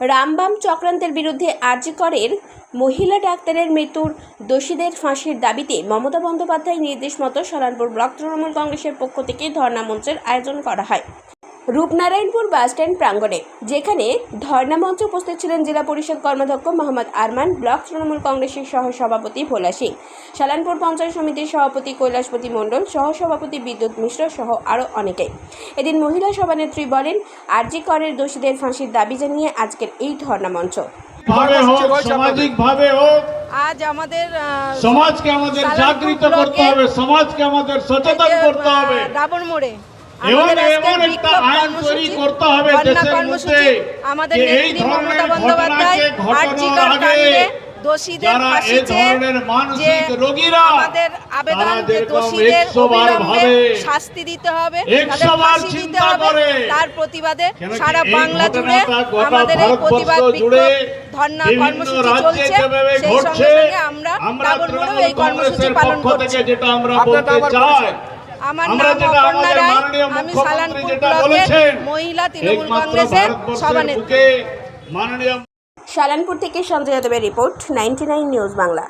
রামবাম চক্রান্তের বিরুদ্ধে আর্যকরের মহিলা ডাক্তারের মৃত্যুর দোষীদের ফাঁসির দাবিতে মমতা বন্দ্যোপাধ্যায় নির্দেশ মতো সলানপুর ব্লক তৃণমূল কংগ্রেসের পক্ষ থেকে ধর্ণা মঞ্চের আয়োজন করা হয়। রূপনারায়ণপুর বাসস্ট্যান্ড প্রাঙ্গণে যেখানে ধর্ণা মঞ্চে উপস্থিত ছিলেন জেলা পরিষদ কর্মাধ্যক্ষ মোহাম্মদ আরমান ব্লক তৃণমূল কংগ্রেসের সহ সভাপতি ভোলা সিং সালানপুর পঞ্চায়েত সমিতির সভাপতি কৈলাসপতি মণ্ডল সহ সভাপতি বিদ্যুৎ মিশ্র সহ আরও অনেকে। এদিন মহিলা সভানেত্রী বলেন আরজি করের দোষীদের ফাঁসির দাবি জানিয়ে আজকের এই ধর্ণা মঞ্চ। ভাবে হোক সামাজিক ভাবে হোক আজ আমাদের সমাজকে আমাদের জাগৃত করতে হবে সমাজকে আমাদের সচেতন করতে হবে। রাবণ মোড়ে। এবং এমন একটা আইন তৈরি করতে হবে দেশের মধ্যে আমাদের এই ধরনের বন্দ্যোপাধ্যায় আর্জিকর কাণ্ডে দোষীদের ফাঁসি এই চেয়ে ধরনের মানসিক যে রোগীরা আমাদের আবেদন যে দোষীদের অবিলম্বে শাস্তি দিতে হবে তাদের ফাঁসি দিতে হবে তার প্রতিবাদে সারা বাংলা জুড়ে আমাদের এই প্রতিবাদ বিক্ষোভ ধর্ণা কর্মসূচি চলছে সেই সঙ্গে সঙ্গে আমরা রাবণ মোড়েও এই কর্মসূচি পালন করছি। যেটা আমরা বলতে চাই আমার নাম অপর্ণা রায় আমি সালানপুর ব্লকের মহিলা তৃণমূল কংগ্রেসের সভানেত্রী মাননীয় সালানপুর থেকে সঞ্জয় যাদবের রিপোর্ট নাইনটি নিউজ বাংলা।